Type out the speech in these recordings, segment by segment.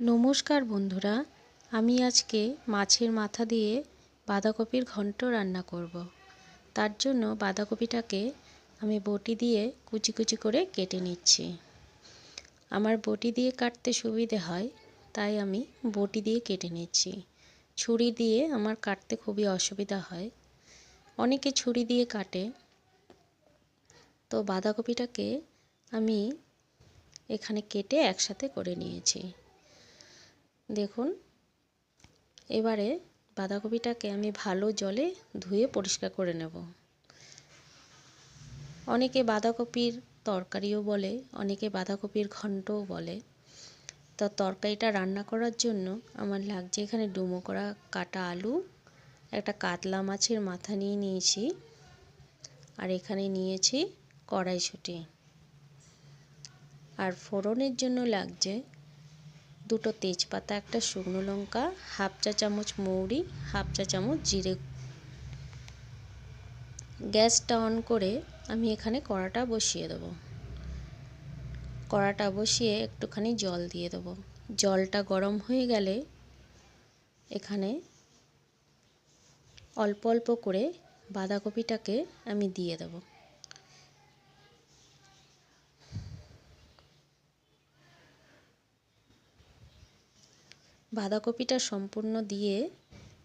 নমস্কার বন্ধুরা, আমি আজকে মাছের মাথা দিয়ে বাঁধাকপির ঘন্ট রান্না করব। তার জন্য বাঁধাকপিটাকে আমি বটি দিয়ে কুচি কুচি করে কেটে নিচ্ছি। আমার বটি দিয়ে কাটতে সুবিধে হয়, তাই আমি বটি দিয়ে কেটে নিচ্ছি। ছুরি দিয়ে আমার কাটতে খুবই অসুবিধা হয়। অনেকে ছুরি দিয়ে কাটে। তো বাঁধাকপিটাকে আমি এখানে কেটে একসাথে করে নিয়েছি। দেখুন, এবারে বাঁধাকপিটাকে আমি ভালো জলে ধুয়ে পরিষ্কার করে নেব। অনেকে বাঁধাকপির তরকারিও বলে, অনেকে বাঁধাকপির ঘন্টও বলে। তা তরকারিটা রান্না করার জন্য আমার লাগছে এখানে ডুমো করা কাটা আলু, একটা কাতলা মাছের মাথা নিয়ে নিয়েছি, আর এখানে নিয়েছি কড়াইশুঁটি। আর ফোড়নের জন্য লাগছে দুটো তেজপাতা, একটা শুকনো লঙ্কা, হাফ চা চামচ মৌরি, হাফ চা চামচ জিরে। গ্যাসটা অন করে আমি এখানে কড়াটা বসিয়ে দেব। কড়াটা বসিয়ে একটুখানি জল দিয়ে দেবো। জলটা গরম হয়ে গেলে এখানে অল্প অল্প করে বাঁধাকপিটাকে আমি দিয়ে দেবো। বাঁধাকপিটা সম্পূর্ণ দিয়ে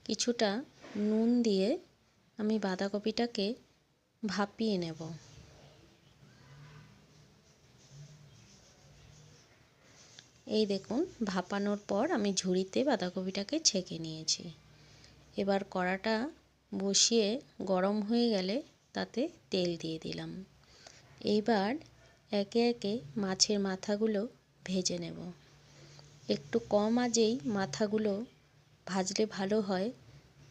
কিছুটা নুন দিয়ে আমি বাঁধাকপিটাকে ভাপিয়ে নেব। এই দেখুন, ভাপানোর পর আমি ঝুড়িতে বাঁধাকপিটাকে ছেঁকে নিয়েছি। এবার কড়াটা বসিয়ে গরম হয়ে গেলে তাতে তেল দিয়ে দিলাম। এইবার একে একে মাছের মাথাগুলো ভেজে নেব। একটু কম আজেই মাথাগুলো ভাজলে ভালো হয়।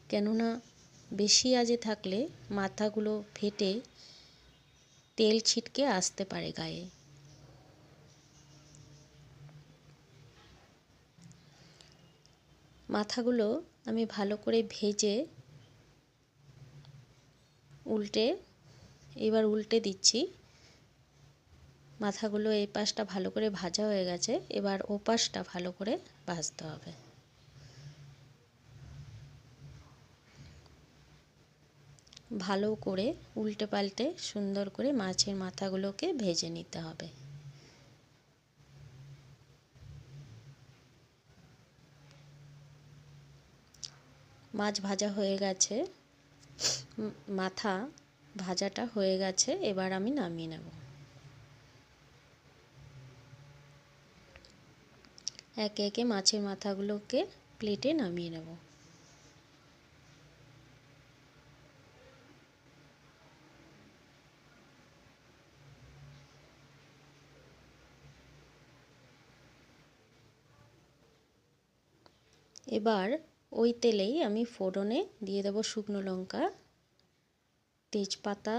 কেননা বেশি আজে থাকলে মাথাগুলো ফেটে তেল ছিটকে আসতে পারে গায়ে। মাথাগুলো আমি ভালো করে ভেজে উল্টে, এবার উল্টে দিচ্ছি। মাথাগুলো এই পাশটা ভালো করে ভাজা হয়ে গেছে। এবার ও পাশটা ভালো করে ভাজতে হবে। ভালো করে উল্টে পাল্টে সুন্দর করে মাছের মাথাগুলোকে ভেজে নিতে হবে। মাছ ভাজা হয়ে গেছে। মাথা ভাজাটা হয়ে গেছে। এবার আমি নামিয়ে নেব। একে একে মাছের মাথাগুলোকে প্লেটে নামিয়ে নেব। এবার ওই তেলেই আমি ফোড়নে দিয়ে দেবো শুকনো লঙ্কা, তেজপাতা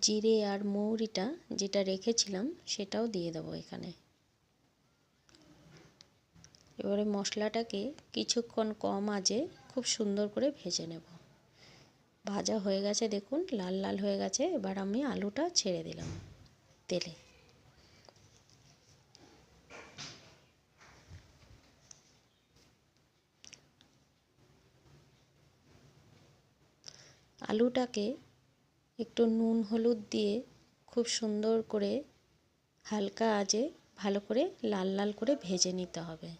জিরে আর মৌরিটা যেটা রেখেছিলাম সেটাও দিয়ে দেবো এখানে। এবারে মশলাটাকে কিছুক্ষণ কম আজে খুব সুন্দর করে ভেজে নেব। ভাজা হয়ে গেছে দেখুন, লাল লাল হয়ে গেছে। এবার আমি আলুটা ছেড়ে দিলাম তেলে। আলুটাকে একটু নুন হলুদ দিয়ে খুব সুন্দর করে হালকা আজে ভালো করে লাল লাল করে ভেজে নিতে হবে।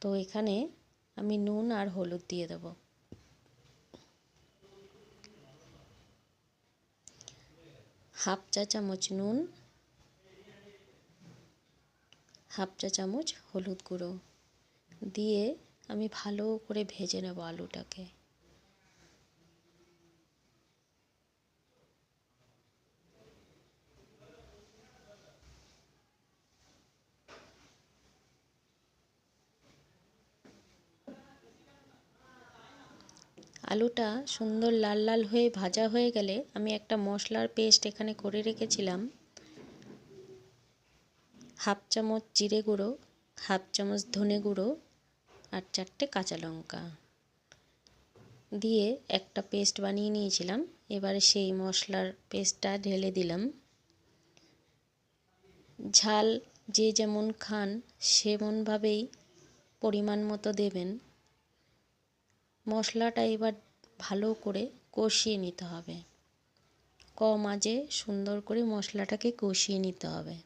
তো এখানে আমি নুন আর হলুদ দিয়ে দেবো। হাফ চা চামচ নুন, হাফ চা চামচ হলুদ গুঁড়ো দিয়ে আমি ভালো করে ভেজে নেব আলুটাকে। আলুটা সুন্দর লাল লাল হয়ে ভাজা হয়ে গেলে আমি একটা মশলার পেস্ট এখানে করে রেখেছিলাম। হাফ চামচ জিরে গুঁড়ো, হাফ চামচ ধনে গুঁড়ো আর চারটে কাঁচা লঙ্কা দিয়ে একটা পেস্ট বানিয়ে নিয়েছিলাম। এবারে সেই মশলার পেস্টটা ঢেলে দিলাম। ঝাল যে যেমন খান সেমনভাবেই পরিমাণ মতো দেবেন। মশলাটা এবার ভালো করে কষিয়ে নিতে হবে। কম আঁচে সুন্দর করে মশলাটাকে কষিয়ে নিতে হবে।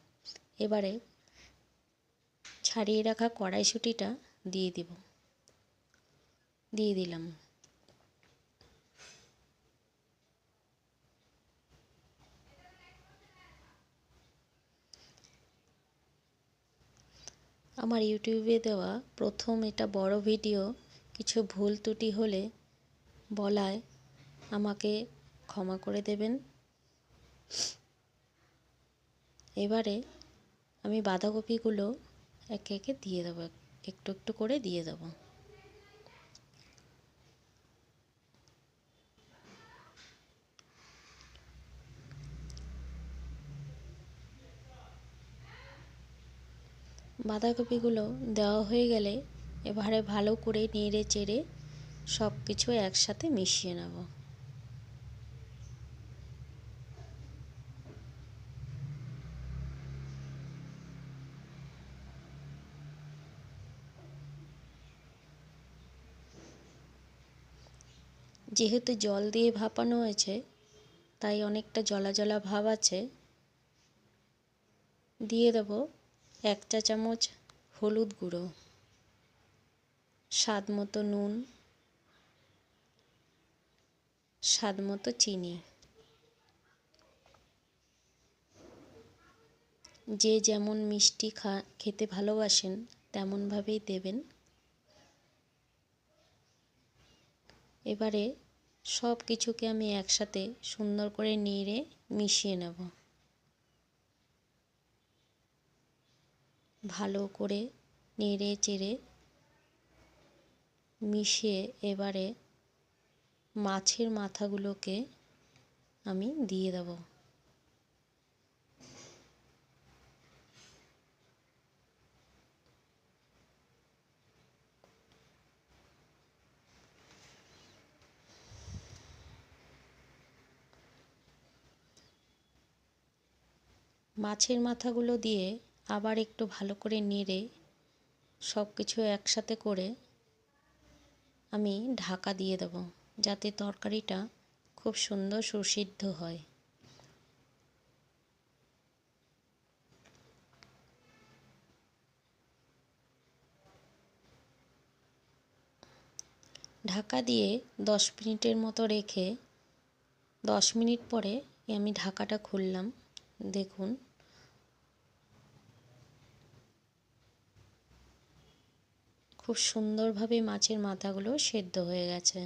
এবারে ছাড়িয়ে রাখা কড়াইশুঁটিটা দিয়ে দিব। দিয়ে দিলাম। আমার ইউটিউবে দেওয়া প্রথম এটা বড় ভিডিও কিছু ভুল ত্রুটি হলে বলায় আমাকে ক্ষমা করে দেবেন। এবারে আমি বাঁধাকপিগুলো একে একে দিয়ে দেবো, একটু একটু করে দিয়ে দেবো। বাঁধাকপিগুলো দেওয়া হয়ে গেলে এবারে ভালো করে নেড়ে চেড়ে সব কিছু একসাথে মিশিয়ে নেব। যেহেতু জল দিয়ে ভাপানো হয়েছে, তাই অনেকটা জলা জলা ভাব আছে, দিয়ে দেবো এক চা চামচ হলুদ গুঁড়ো। স্বাদ মতো নুন, স্বাদ মতো চিনি। যে যেমন মিষ্টি খা, খেতে ভালোবাসেন, তেমনভাবেই দেবেন। এবারে সব কিছুকে আমি একসাথে সুন্দর করে নেড়ে মিশিয়ে নেব। ভালো করে নেড়ে চেড়ে মিশিয়ে এবারে মাছের মাথাগুলোকে আমি দিয়ে দেব। মাছের মাথাগুলো দিয়ে আবার একটু ভালো করে নেড়ে সব কিছু একসাথে করে আমি ঢাকা দিয়ে দেব, যাতে তরকারিটা খুব সুন্দর সুসিদ্ধ হয়। ঢাকা দিয়ে দশ মিনিটের মতো রেখে, দশ মিনিট পরে আমি ঢাকাটা খুললাম। দেখুন খুব সুন্দরভাবে মাছের মাথাগুলো সেদ্ধ হয়ে গেছে।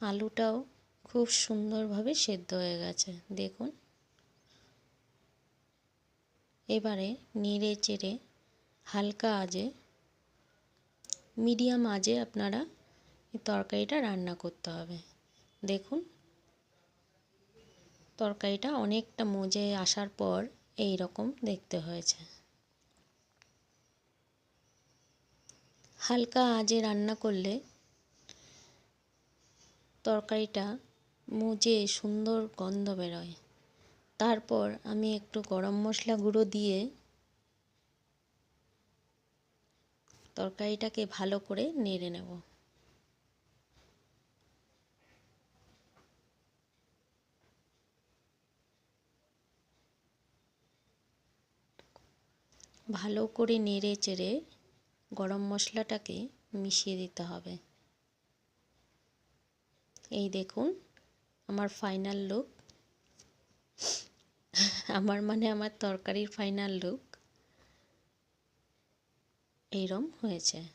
আলুটাও খুব সুন্দরভাবে সেদ্ধ হয়ে গেছে, দেখুন। এবারে নেড়ে চেড়ে হালকা আজে মিডিয়াম আজে আপনারা তরকারিটা রান্না করতে হবে। দেখুন, তরকারিটা অনেকটা মজে আসার পর এই রকম দেখতে হয়েছে। হালকা আজে রান্না করলে তরকারিটা মুজে সুন্দর গন্ধ বেরোয়। তারপর আমি একটু গরম মশলা গুঁড়ো দিয়ে তরকারিটাকে ভালো করে নেড়ে নেব। ভালো করে নেড়ে চেড়ে গরম মশলাটাকে মিশিয়ে দিতে হবে। এই দেখুন, আমার ফাইনাল লুক আমার মানে আমার তরকারির ফাইনাল লুক এইরম হয়েছে।